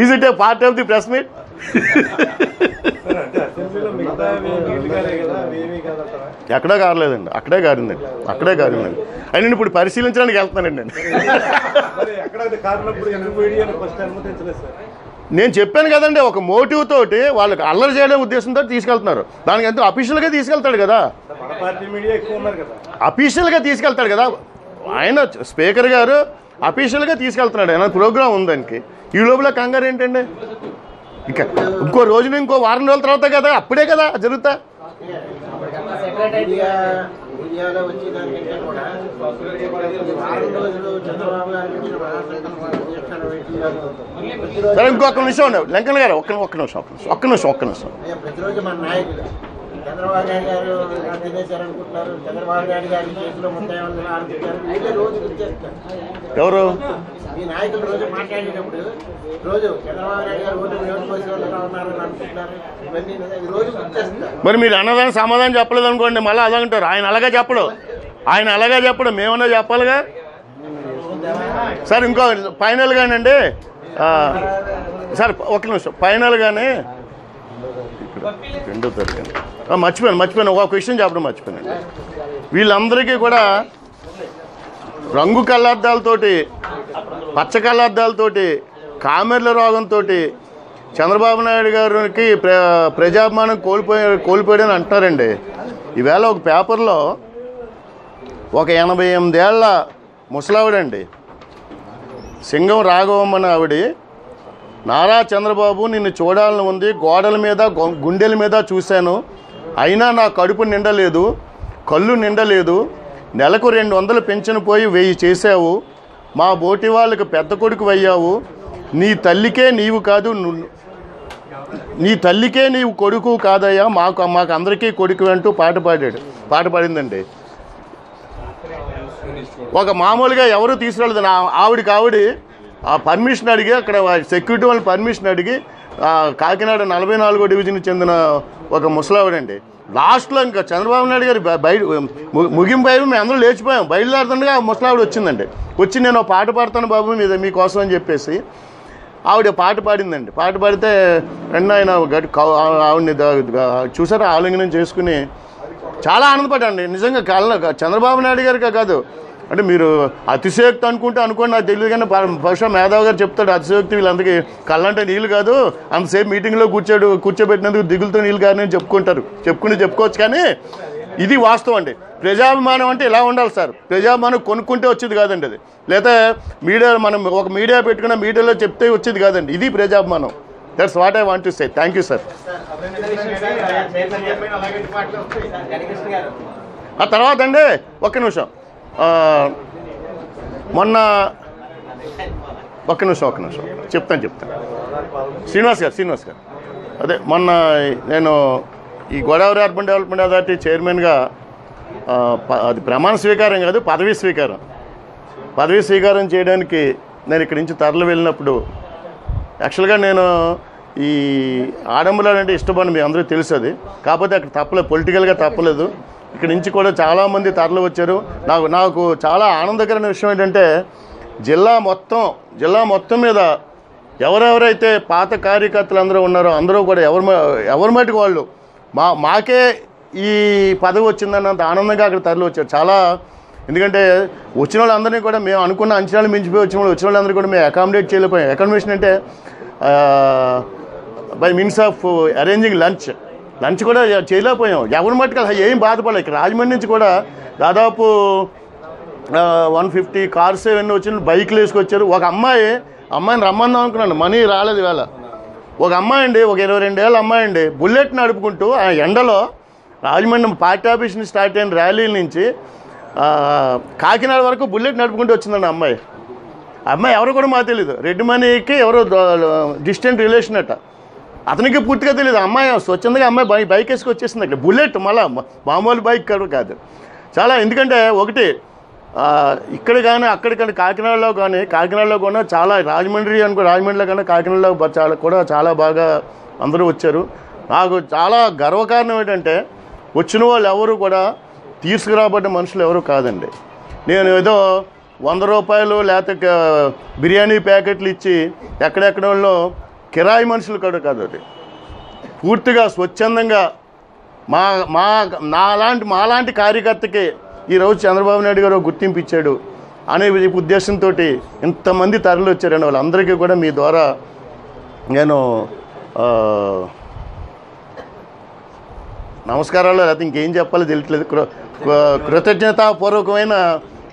Is it a part of the press meet ఎక్కడే కారలేదండి అక్కడే కారిందండి అక్కడే కారిందండి అయినా నేను ఇప్పుడు పరిశీలించడానికి వెళ్తున్నానండి నేను. మరి ఎక్కడ అది కారినప్పుడు ఎందుకు మీడియాని ఫస్ట్ అనుమతించలేదు సార్. నేను చెప్పాను కదండి ఒక మోటివ్ తోటి వాళ్ళకి అల్లరి చేయడం ఉద్దేశంతో తీసుకెళ్తున్నారు. దానికి ఎంతో అఫీషియల్గా తీసుకెళ్తాడు కదా. అఫీషియల్గా తీసుకెళ్తాడు కదా. ఆయన స్పీకర్ గారు అఫీషియల్గా తీసుకెళ్తున్నాడు. ఆయన ప్రోగ్రామ్ ఉంది దానికి ఈ లోపల కంగారు ఏంటండి? ఇంకా ఇంకో రోజున ఇంకో వారం రోజుల తర్వాత కదా అప్పుడే కదా జరుగుతా. సరే ఇంకొక నిమిషం ఉండే వెంకన్న గారు ఒక్క ఒక్క నిమిషం ఒక్క నిమిషం ఒక్క నిమిషం ఒక్క నిమిషం. ప్రతిరోజు మన నాయకులు. చంద్రబాబు నాయుడు గారు చంద్రబాబు నాయుడు గారి చేతిలో ముద్దాయి ఉందని అనుకుంటారు వీళ్ళే రోజు గుర్తిస్తారు ఎవరు? ఈ నాయకులు రోజు మాట్లాడేటప్పుడు రోజు చంద్రబాబు నాయుడు గారు ఓటు ఎలా ఉన్నారని అనుకుంటున్నారు. ఇవన్నీ రోజు గుర్తిస్తారు మరి మీరు అన్నదాని సమాధానం చెప్పలేదు అనుకోండి మళ్ళీ అలా అంటారు. ఆయన అలాగే చెప్పడు. ఆయన అలాగే చెప్పడు. మేమన్నా చెప్పాలిగా? సార్ ఇంకో ఫైనల్గానండి ఆ, సార్ ఒక నిమిషం. ఫైనల్గానే రెండో తరగతి. మర్చిపోయాను మర్చిపోయాను. ఒక విషయం చెప్పడం మర్చిపోయాను. వీళ్ళందరికీ కూడా రంగు కళ్ళార్థాలతోటి పచ్చ కళ్ళార్థాలతోటి కామెర్ల రోగంతో చంద్రబాబు నాయుడు గారికి ప్ర ప్రజాభిమానం కోల్పోయి కోల్పోయాడని అంటారండి ఈవేళ ఒక పేపర్లో ఒక ఎనభై ఎనిమిదేళ్ళ ముసలావిడండి సింగం రాఘవమ్మని ఆవిడ నారా చంద్రబాబు నిన్ను చూడాలని ఉంది గోడల మీద గుండెల మీద చూశాను. అయినా నా కడుపు నిండలేదు కళ్ళు నిండలేదు. నెలకు రెండు వందలు పెంచిన పోయి వెయ్యి చేశావు. మా బోటి వాళ్ళకి పెద్ద కొడుకు అయ్యావు నీ తల్లికే నీవు కాదు నీ తల్లికే నీవు కొడుకు కాదయ్యా. మాకు మాకు అందరికీ కొడుకు అంటూ పాట పాడాడు పాట పాడిందండి. ఒక మామూలుగా ఎవరు తీసుకెళ్ళదు నా ఆవిడకి ఆవిడ ఆ పర్మిషన్ అడిగి అక్కడ సెక్యూరిటీ వాళ్ళు పర్మిషన్ అడిగి కాకినాడ నలభై నాలుగో డివిజన్కి చెందిన ఒక ముసలావిడండి. లాస్ట్లో ఇంకా చంద్రబాబు నాయుడు గారి బయట ముగింపు అయిపోయి మేము అందరూ లేచిపోయాం. బయలుదేరుతుండగా ఆ ముసలావిడ వచ్చిందండి. వచ్చి నేను ఒక పాట పాడతాను బాబు మీద మీకోసం అని చెప్పేసి ఆవిడ పాట పాడిందండి. పాట పాడితే రెండు ఆయన గట్టి ఆవిడని చూసారా? ఆలింగనం చేసుకుని చాలా ఆనందపడ్డాండి నిజంగా కళ్ళ చంద్రబాబు నాయుడు గారికే కాదు అంటే మీరు అతిశయోక్తి అనుకుంటే అనుకోండి నాకు తెలియదు కానీ బహుశా మేధావి గారు చెప్తాడు అతిశయోక్తి వీళ్ళందరికీ కళ్ళంటే నీళ్ళు కాదు అంతసేపు మీటింగ్లో కూర్చోడు కూర్చోబెట్టినందుకు దిగులుతో నీళ్ళు కాదని చెప్పుకుంటారు. చెప్పుకుని చెప్పుకోవచ్చు కానీ ఇది వాస్తవం అండి. ప్రజాభిమానం అంటే ఇలా ఉండాలి సార్. ప్రజాభిమానం కొనుక్కుంటే వచ్చేది కాదండి అది. లేదా మీడియా మనం ఒక మీడియా పెట్టుకున్న మీడియాలో చెప్తే వచ్చేది కాదండి. ఇది ప్రజాభిమానం. That's what I want to say thank you sir ఆ తర్వాత అండి ఒక్క నిమిషం. మొన్న ఒక్క నిమిషం ఒక్క నిమిషం. చెప్తాను చెప్తాను. శ్రీనివాస్ గారు శ్రీనివాస్ గారు. అదే మొన్న నేను ఈ గోదావరి అర్బన్ డెవలప్మెంట్ అథారిటీ చైర్మన్గా ప- అది ప్రమాణ స్వీకారం కాదు పదవీ స్వీకారం. పదవీ స్వీకారం చేయడానికి నేను ఇక్కడి నుంచి తరలి వెళ్ళినప్పుడు యాక్చువల్గా నేను ఈ ఆడంబరాలు అంటే ఇష్టపడి మీ అందరూ తెలుసు అది. కాకపోతే అక్కడ తప్పలేదు పొలిటికల్గా తప్పలేదు. ఇక్కడి నుంచి కూడా చాలామంది తరలి వచ్చారు. నాకు నాకు చాలా ఆనందకరమైన విషయం ఏంటంటే జిల్లా మొత్తం జిల్లా మొత్తం మీద ఎవరెవరైతే పాత కార్యకర్తలు అందరూ ఉన్నారో అందరూ కూడా ఎవరి మ- ఎవరి మటుకు వాళ్ళు మా మాకే ఈ పదవి వచ్చిందన్నంత ఆనందంగా అక్కడ తరలి వచ్చారు. చాలా ఎందుకంటే వచ్చిన వాళ్ళందరినీ కూడా మేము అనుకున్న అంచనాలు మించిపోయి వచ్చిన వాళ్ళు వచ్చిన వాళ్ళందరూ కూడా మేము అకామిడేట్ చేయలేకపోయాం. అకామిడేషన్ అంటే by means of arranging lunch lunch కూడా చేయలేకపోయాం. ఎవరి మట్టుకు అసలు ఏం బాధపడలేదు. ఇక్కడ రాజమండ్రి నుంచి కూడా దాదాపు వన్ ఫిఫ్టీ కార్స్ ఇవన్నీ వచ్చిన బైక్లు వేసుకొచ్చారు. ఒక అమ్మాయి అమ్మాయిని రమ్మందాం అనుకున్నాను. మనీ రాలేదు వేళ ఒక అమ్మాయి అండి ఒక ఇరవై రెండేళ్ళ అమ్మాయి అండి. బుల్లెట్ నడుపుకుంటూ ఆ ఎండలో రాజమండ్రి పార్టీ ఆఫీస్ నుంచి స్టార్ట్ అయిన ర్యాలీల నుంచి కాకినాడ వరకు బుల్లెట్ నడుపుకుంటూ వచ్చిందండి అమ్మాయి. అమ్మాయి ఎవరు కూడా మాకు తెలియదు రెడ్డి మనీకి ఎవరో డిస్టెంట్ రిలేషన్ అట. అతనికి పూర్తిగా తెలియదు అమ్మాయి స్వచ్ఛందంగా అమ్మాయి బైక్ బైక్ వేసుకు వచ్చేసింది అక్కడ. బుల్లెట్ మళ్ళా మామూలు బైక్ కాదు కాదు. చాలా ఎందుకంటే ఒకటి ఇక్కడ కానీ అక్కడ కానీ కాకినాడలో కానీ కాకినాడలో కూడా చాలా రాజమండ్రి అనుకో రాజమండ్రిలో కానీ కాకినాడలో చాలా కూడా చాలా బాగా అందరూ వచ్చారు. నాకు చాలా గర్వకారణం ఏంటంటే వచ్చిన వాళ్ళు ఎవరు కూడా తీసుకురాబడ్డ మనుషులు ఎవరు కాదండి. నేను ఏదో వంద రూపాయలు లేకపోతే బిర్యానీ ప్యాకెట్లు ఇచ్చి ఎక్కడెక్కడ వాళ్ళు కిరాయి మనుషులు కాదు కాదు అది. పూర్తిగా స్వచ్ఛందంగా మా మా నాలాంటి మాలాంటి కార్యకర్తకి ఈరోజు చంద్రబాబు నాయుడు గారు గుర్తింపు ఇచ్చాడు అనే ఉద్దేశంతో ఇంతమంది తరలి వచ్చారండి వాళ్ళందరికీ కూడా మీ ద్వారా నేను నమస్కారాలు లేకపోతే ఇంకేం చెప్పాలో తెలియట్లేదు. కృతజ్ఞతాపూర్వకమైన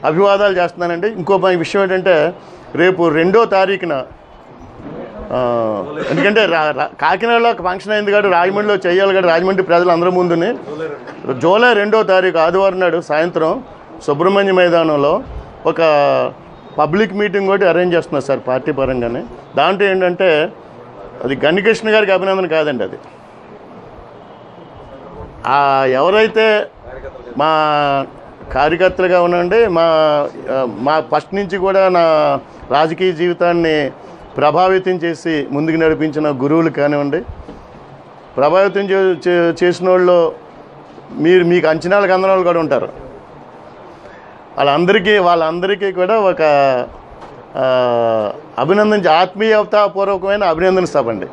అభివాదాలు చేస్తున్నానండి. ఇంకో విషయం ఏంటంటే రేపు రెండో తారీఖున ఎందుకంటే రా- కాకినాడలో ఒక ఫంక్షన్ అయింది కాదు రాజమండ్రిలో చేయాలి కాదు రాజమండ్రి ప్రజలు అందరి ముందుని. జూలై రెండో తారీఖు ఆదివారం నాడు సాయంత్రం సుబ్రహ్మణ్య మైదానంలో ఒక పబ్లిక్ మీటింగ్ ఒకటి అరేంజ్ చేస్తున్నారు సార్ పార్టీ పరంగానే. దాంట్లో ఏంటంటే అది గణికృష్ణ గారికి అభినందన కాదండి అది. ఎవరైతే మా కార్యకర్తలుగా ఉండండి మా మా ఫస్ట్ నుంచి కూడా నా రాజకీయ జీవితాన్ని ప్రభావితం చేసి ముందుకు నడిపించిన గురువులు కానివ్వండి ప్రభావితం చే- చే- చేసిన వాళ్ళు మీరు మీకు అంచనాలకు అందిన వాళ్ళు కూడా ఉంటారు. వాళ్ళందరికీ వాళ్ళందరికీ కూడా ఒక ఆ, అభినందించి ఆత్మీయతాపూర్వకమైన అభినందన సభండి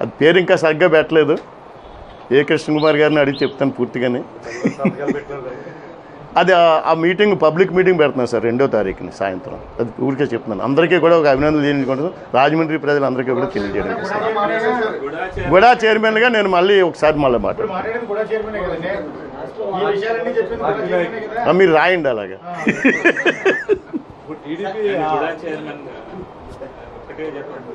అది పేరు ఇంకా సరిగ్గా పెట్టలేదు. ఏ కృష్ణ కుమార్ గారిని అడిగి చెప్తాను పూర్తిగానే. అది ఆ- మీటింగ్ పబ్లిక్ మీటింగ్ పెడుతున్నాను సార్ రెండో తారీఖుని సాయంత్రం. అది ఊరికే చెప్తున్నాను. అందరికీ కూడా ఒక అభినందనలు తెలియజేసుకుంటాను రాజమండ్రి ప్రజలందరికీ కూడా తెలియజేయడం కోసం గుడా చైర్మన్గా నేను మళ్ళీ ఒకసారి మళ్ళీ మాట. మాట్లాడేది కూడా చైర్మనే కదండి ఈ విషయాలన్నీ చెప్పింది కూడా చైర్మనే కదా మీరు రాయండి అలాగా టీడీపీ కూడా చైర్మన్ ఒక్కటే చెప్పండి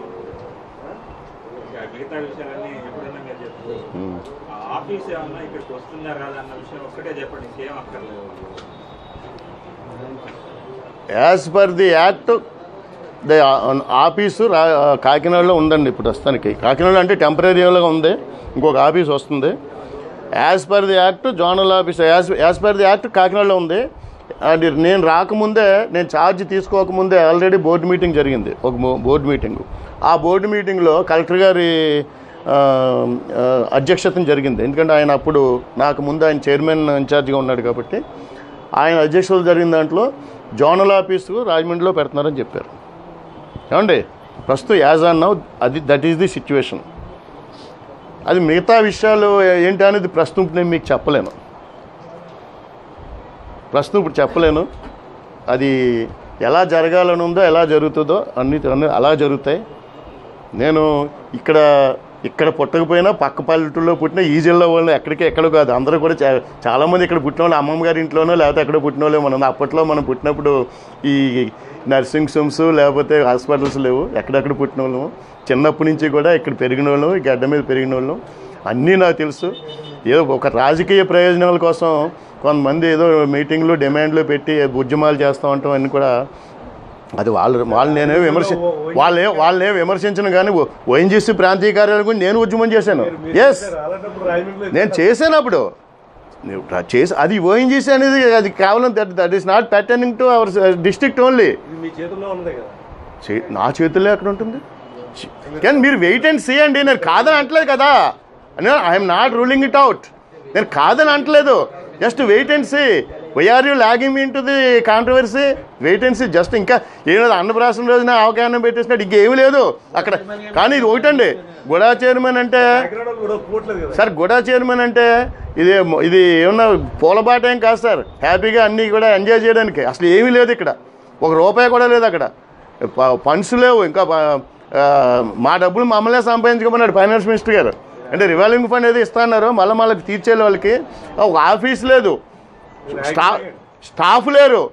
ఇంకా మిగతా విషయాలన్నీ ఎప్పుడైనా మీరు చెప్పండి ఉమ్. ఆ ఆఫీస్ ఏమన్నా ఇక్కడికి వస్తుందా రాదా అన్న విషయం ఒక్కటే చెప్పండి ఇంకేం అక్కర్లేదు. As per the act the office రా కాకినాడలో ఉందండి ఇప్పుడు ప్రస్తుతానికి. కాకినాడ అంటే టెంపరీగా ఉంది. ఇంకొక ఆఫీస్ వస్తుంది. As per the act zonal office as as per the act కాకినాడలో ఉంది. అండ్ నేను రాకముందే నేను ఛార్జ్ తీసుకోకముందే ఆల్రెడీ బోర్డు మీటింగ్ జరిగింది. ఒక బోర్డు మీటింగ్ ఆ బోర్డు మీటింగ్లో కలెక్టర్ గారి అధ్యక్షతను జరిగింది. ఎందుకంటే ఆయన అప్పుడు నాకు ముందు ఆయన చైర్మన్ ఇన్ఛార్జ్గా ఉన్నాడు కాబట్టి ఆయన అధ్యక్షతలు జరిగిన దాంట్లో జోనల్ ఆఫీసు రాజమండ్రిలో పెడుతున్నారని చెప్పారు. ఏమండి? ప్రస్తుతం యాజ్ ఆన్ నౌ అది దట్ ఈస్ ది సిచ్యువేషన్ అది మిగతా విషయాలు ఏంటి అనేది ప్రస్తుతం నేను మీకు చెప్పలేను. ప్రస్తుతం ఇప్పుడు చెప్పలేను. అది ఎలా జరగాలని ఉందో ఎలా జరుగుతుందో అన్ని అన్ని అలా జరుగుతాయి. నేను ఇక్కడ ఇక్కడ పుట్టకపోయినా పక్క పల్లెటూరులో పుట్టిన ఈ జిల్లా వాళ్ళు ఎక్కడికి ఎక్కడ కాదు. అందరూ కూడా చాలామంది ఇక్కడ పుట్టిన వాళ్ళు అమ్మమ్మ గారి ఇంట్లోనో లేకపోతే ఎక్కడ పుట్టిన వాళ్ళే మనం. అప్పట్లో మనం పుట్టినప్పుడు ఈ నర్సింగ్ హోమ్స్ లేకపోతే హాస్పిటల్స్ లేవు. ఎక్కడెక్కడ పుట్టిన వాళ్ళము. చిన్నప్పటి నుంచి కూడా ఇక్కడ పెరిగిన వాళ్ళం ఈ గడ్డ మీద పెరిగిన వాళ్ళం అన్నీ నాకు తెలుసు. ఏదో ఒక రాజకీయ ప్రయోజనాల కోసం కొంతమంది ఏదో మీటింగ్లు డిమాండ్లు పెట్టి ఉద్యమాలు చేస్తూ ఉంటాం అన్నీ కూడా అది వాళ్ళు వాళ్ళు నేనే విమర్శ వాళ్ళే వాళ్ళనే విమర్శించను కానీ ఓఎన్జీసీ ప్రాంతీయ కార్యాలయం గురించి నేను ఉద్యమం చేశాను. ఎస్ నేను చేశాను అప్పుడు. చేసి అది ఓఎన్జీసీ అనేది అది కేవలం that that is not pertaining to our district only నా చేతుల్లో ఎక్కడ ఉంటుంది? కానీ మీరు వెయిట్ అండ్ సీ అండి. నేను కాదని అంటలేదు కదా. I'm not ruling it out నేను కాదని అంటలేదు. Just wait and see why are you logging in to the controversy wait and see just ఇంకా ఏదో అన్నప్రాసం రోజున అవగాహన పెట్టేసినట్టు ఇంకేమీ లేదు. అక్కడ కానీ ఇది ఒకటండి. గుడా చైర్మన్ అంటే సార్ గుడా చైర్మన్ అంటే ఇది ఇది ఏమన్నా పూలబాట ఏం కాదు సార్. హ్యాపీగా అన్నీ కూడా ఎంజాయ్ చేయడానికి. అసలు ఏమీ లేదు ఇక్కడ. ఒక రూపాయి కూడా లేదు అక్కడ. ఫండ్స్ లేవు. ఇంకా మా డబ్బులు మమ్మల్నే సంపాదించుకోమన్నాడు ఫైనాన్స్ మినిస్టర్ గారు. అంటే రివాల్వింగ్ ఫండ్ ఏదో ఇస్తా అన్నారు మళ్ళీ మళ్ళీ తీర్చే వాళ్ళకి. ఒక ఆఫీస్ లేదు. స్టాఫ్ స్టాఫ్ లేరు.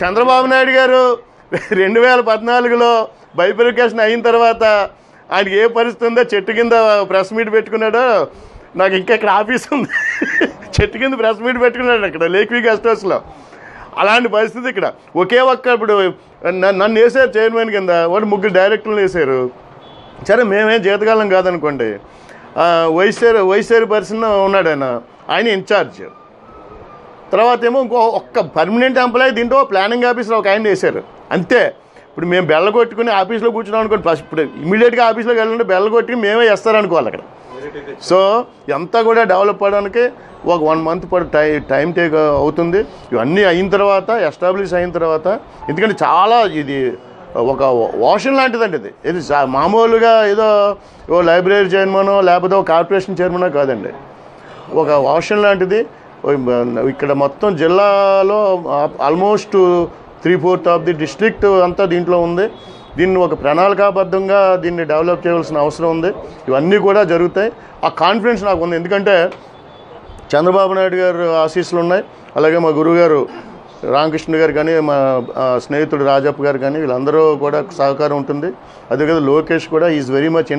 చంద్రబాబు నాయుడు గారు రెండు వేల పద్నాలుగులో బైఫికేషన్ అయిన తర్వాత ఆయనకి ఏ పరిస్థితి ఉందో చెట్టు కింద ప్రెస్ మీట్ పెట్టుకున్నాడో నాకు ఇంకా ఇక్కడ ఆఫీస్ ఉంది. చెట్టు కింద ప్రెస్ మీట్ పెట్టుకున్నాడు అక్కడ లేక్వీ గెస్ట్ హౌస్లో అలాంటి పరిస్థితి ఇక్కడ. ఒకే ఒక్క ఇప్పుడు నన్ను వేసారు చైర్మన్ కింద వాడు ముగ్గురు డైరెక్టర్లు వేశారు సరే మేమేం జీతకాలం కాదనుకోండి. ఆ, వైసేరు పర్సన్ ఉన్నాడు ఆయన. ఆయన ఇన్ఛార్జ్ తర్వాత ఏమో ఇంకో ఒక్క పర్మనెంట్ ఎంప్లాయీ దీంట్లో ప్లానింగ్ ఆఫీసర్ ఒక ఆయన వేశారు. అంతే. ఇప్పుడు మేము బెల్ల కొట్టుకుని ఆఫీస్లో కూర్చున్నాం అనుకోండి ఫస్ట్ ఇప్పుడు ఇమీడియట్గా ఆఫీస్లోకి వెళ్ళండి బెల్ల కొట్టి మేమే వేస్తారనుకోవాలి అక్కడ. సో ఎంత కూడా డెవలప్ అవ్వడానికి ఒక వన్ మంత్ పడు టై టైం టేక్ అవుతుంది. ఇవన్నీ అయిన తర్వాత ఎస్టాబ్లిష్ అయిన తర్వాత ఎందుకంటే చాలా ఇది ఒక వాషన్ లాంటిదండి ఇది. ఇది సా- మామూలుగా ఏదో ఓ లైబ్రరీ చైర్మనో లేకపోతే ఒక కార్పొరేషన్ చైర్మనో కాదండి. ఒక వాషన్ లాంటిది. ఇక్కడ మొత్తం జిల్లాలో almost three fourth of the district అంతా దీంట్లో ఉంది. దీన్ని ఒక ప్రణాళికాబద్ధంగా దీన్ని డెవలప్ చేయవలసిన అవసరం ఉంది. ఇవన్నీ కూడా జరుగుతాయి. ఆ కాన్ఫిడెన్స్ నాకు ఉంది. ఎందుకంటే చంద్రబాబు నాయుడు గారు ఆశీస్సులు ఉన్నాయి. అలాగే మా గురువుగారు రామకృష్ణ గారు కానీ మా స్నేహితుడు రాజప్ప గారు కానీ వీళ్ళందరూ కూడా సహకారం ఉంటుంది. అదే కదా లోకేష్ కూడా ఈజ్ వెరీ మచ్